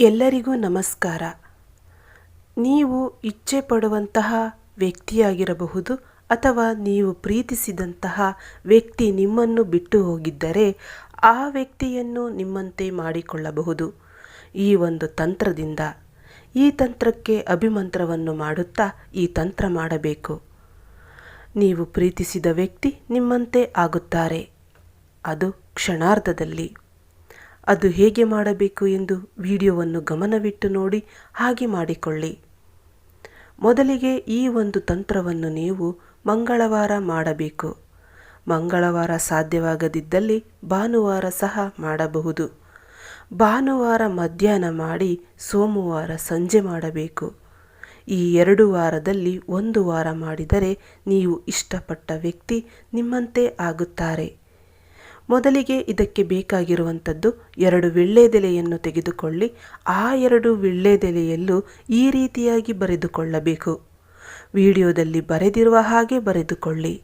ಎಲ್ಲರಿಗೂ ನಮಸ್ಕಾರ. ನೀವು ಇಚ್ಛೆ ಪಡುವಂತಹ ವ್ಯಕ್ತಿಯಾಗಿರಬಹುದು ಅಥವಾ ನೀವು ಪ್ರೀತಿಸಿದಂತಹ ವ್ಯಕ್ತಿ ನಿಮ್ಮನ್ನು ಬಿಟ್ಟು ಹೋಗಿದ್ದರೆ ಆ ವ್ಯಕ್ತಿಯನ್ನು ನಿಮ್ಮಂತೆ ಮಾಡಿಕೊಳ್ಳಬಹುದು. ಈ ಒಂದು ತಂತ್ರದಿಂದ ಈ ತಂತ್ರಕ್ಕೆ ಅಭಿಮಂತ್ರವನ್ನು ಮಾಡುತ್ತಾ ಈ ತಂತ್ರ ಮಾಡಬೇಕು. ನೀವು ಪ್ರೀತಿಸಿದ ವ್ಯಕ್ತಿ ನಿಮ್ಮಂತೆ ಆಗುತ್ತಾರೆ. ಅದು ಕ್ಷಣಾರ್ಧದಲ್ಲಿ. ಅದು ಹೇಗೆ ಮಾಡಬೇಕು ಎಂದು ವಿಡಿಯೋವನ್ನು ಗಮನವಿಟ್ಟು ನೋಡಿ ಹಾಗೆ ಮಾಡಿಕೊಳ್ಳಿ. ಮೊದಲಿಗೆ ಈ ಒಂದು ತಂತ್ರವನ್ನು ನೀವು ಮಂಗಳವಾರ ಮಾಡಬೇಕು. ಮಂಗಳವಾರ ಸಾಧ್ಯವಾಗದಿದ್ದಲ್ಲಿ ಭಾನುವಾರ ಸಹ ಮಾಡಬಹುದು. ಭಾನುವಾರ ಮಧ್ಯಾಹ್ನ ಮಾಡಿ ಸೋಮವಾರ ಸಂಜೆ ಮಾಡಬೇಕು. ಈ ಎರಡು ವಾರದಲ್ಲಿ ಒಂದು ವಾರ ಮಾಡಿದರೆ ನೀವು ಇಷ್ಟಪಟ್ಟ ವ್ಯಕ್ತಿ ನಿಮ್ಮಂತೆ ಆಗುತ್ತಾರೆ. ಮೊದಲಿಗೆ ಇದಕ್ಕೆ ಬೇಕಾಗಿರುವಂಥದ್ದು ಎರಡು ವಿಳ್ಳೆದೆಲೆಯನ್ನು ತೆಗೆದುಕೊಳ್ಳಿ. ಆ ಎರಡು ವಿಳ್ಳೆದೆಲೆಯಲ್ಲೂ ಈ ರೀತಿಯಾಗಿ ಬರೆದುಕೊಳ್ಳಬೇಕು. ವಿಡಿಯೋದಲ್ಲಿ ಬರೆದಿರುವ ಹಾಗೆ ಬರೆದುಕೊಳ್ಳಿ.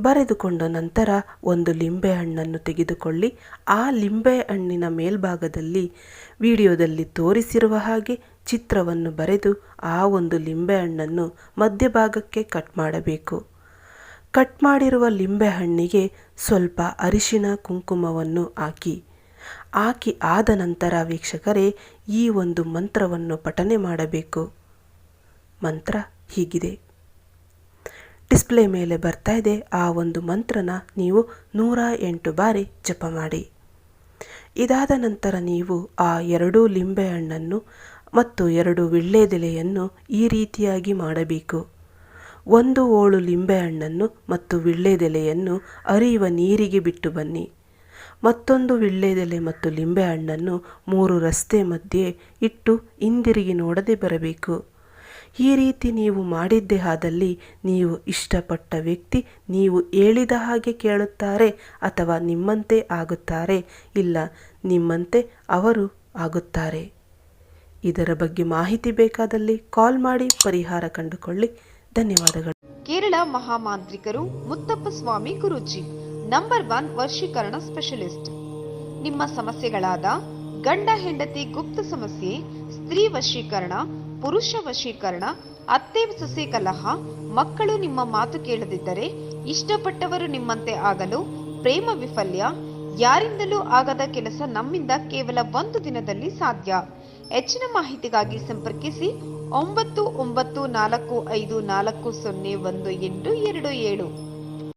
ಬರೆದುಕೊಂಡ ನಂತರ ಒಂದು ಲಿಂಬೆಹಣ್ಣನ್ನು ತೆಗೆದುಕೊಳ್ಳಿ. ಆ ಲಿಂಬೆಹಣ್ಣಿನ ಮೇಲ್ಭಾಗದಲ್ಲಿ ವಿಡಿಯೋದಲ್ಲಿ ತೋರಿಸಿರುವ ಹಾಗೆ ಚಿತ್ರವನ್ನು ಬರೆದು ಆ ಒಂದು ಲಿಂಬೆಹಣ್ಣನ್ನು ಮಧ್ಯಭಾಗಕ್ಕೆ ಕಟ್ ಮಾಡಬೇಕು. ಕಟ್ ಮಾಡಿರುವ ಲಿಂಬೆಹಣ್ಣಿಗೆ ಸ್ವಲ್ಪ ಅರಿಶಿನ ಕುಂಕುಮವನ್ನು ಹಾಕಿ. ಹಾಕಿ ಆದ ನಂತರ ವೀಕ್ಷಕರೇ, ಈ ಒಂದು ಮಂತ್ರವನ್ನು ಪಠನೆ ಮಾಡಬೇಕು. ಮಂತ್ರ ಹೀಗಿದೆ. ಡಿಸ್ಪ್ಲೇ ಮೇಲೆ ಬರ್ತಾ ಇದೆ. ಆ ಒಂದು ಮಂತ್ರನ ನೀವು ನೂರ ಎಂಟು ಬಾರಿ ಜಪ ಮಾಡಿ. ಇದಾದ ನಂತರ ನೀವು ಆ ಎರಡೂ ಲಿಂಬೆಹಣ್ಣನ್ನು ಮತ್ತು ಎರಡು ವಿಳ್ಳೆದೆಲೆಯನ್ನು ಈ ರೀತಿಯಾಗಿ ಮಾಡಬೇಕು. ಒಂದು ಓಳು ಲಿಂಬೆಹಣ್ಣನ್ನು ಮತ್ತು ವಿಳ್ಳೆದೆಲೆಯನ್ನು ಅರಿಯುವ ನೀರಿಗೆ ಬಿಟ್ಟು ಬನ್ನಿ. ಮತ್ತೊಂದು ವಿಳ್ಳೆದೆಲೆ ಮತ್ತು ಲಿಂಬೆಹಣ್ಣನ್ನು ಮೂರು ರಸ್ತೆ ಮಧ್ಯೆ ಇಟ್ಟು ಹಿಂದಿರುಗಿ ನೋಡದೆ ಬರಬೇಕು. ಈ ರೀತಿ ನೀವು ಮಾಡಿದ್ದೇ ಆದಲ್ಲಿ ನೀವು ಇಷ್ಟಪಟ್ಟ ವ್ಯಕ್ತಿ ನೀವು ಹೇಳಿದ ಹಾಗೆ ಕೇಳುತ್ತಾರೆ ಅಥವಾ ನಿಮ್ಮಂತೆ ಆಗುತ್ತಾರೆ, ಇಲ್ಲ ನಿಮ್ಮಂತೆ ಅವರು ಆಗುತ್ತಾರೆ. ಇದರ ಬಗ್ಗೆ ಮಾಹಿತಿ ಬೇಕಾದಲ್ಲಿ ಕಾಲ್ ಮಾಡಿ, ಪರಿಹಾರ ಕಂಡುಕೊಳ್ಳಿ. ಧನ್ಯವಾದಗಳು. ಕೇರಳ ಮಹಾಮಾಂತ್ರಿಕರು ಮುತ್ತಪ್ಪ ಸ್ವಾಮಿ ಗುರೂಜಿ, ನಂಬರ್ ಒನ್ ವರ್ಷೀಕರಣ ಸ್ಪೆಷಲಿಸ್ಟ್. ನಿಮ್ಮ ಸಮಸ್ಯೆಗಳಾದ ಗಂಡ ಹೆಂಡತಿ ಗುಪ್ತ ಸಮಸ್ಯೆ, ಸ್ತ್ರೀ ವಶೀಕರಣ, ಪುರುಷ ವಶೀಕರಣ, ಅತ್ತೆ ಸೊಸೆ ಕಲಹ, ಮಕ್ಕಳು ನಿಮ್ಮ ಮಾತು ಕೇಳದಿದ್ದರೆ ಇಷ್ಟಪಟ್ಟವರು ನಿಮ್ಮಂತೆ ಆಗಲು ಪ್ರೇಮ ವಿಫಲ್ಯ, ಯಾರಿಂದಲೂ ಆಗದ ಕೆಲಸ ನಮ್ಮಿಂದ ಕೇವಲ ಒಂದು ದಿನದಲ್ಲಿ ಸಾಧ್ಯ. ಹೆಚ್ಚಿನ ಮಾಹಿತಿಗಾಗಿ ಸಂಪರ್ಕಿಸಿ ಒಂಬತ್ತು ಒಂಬತ್ತು ನಾಲ್ಕು ಐದು ನಾಲ್ಕು ಸೊನ್ನೆ ಒಂದು ಎಂಟು ಎರಡು ಏಳು.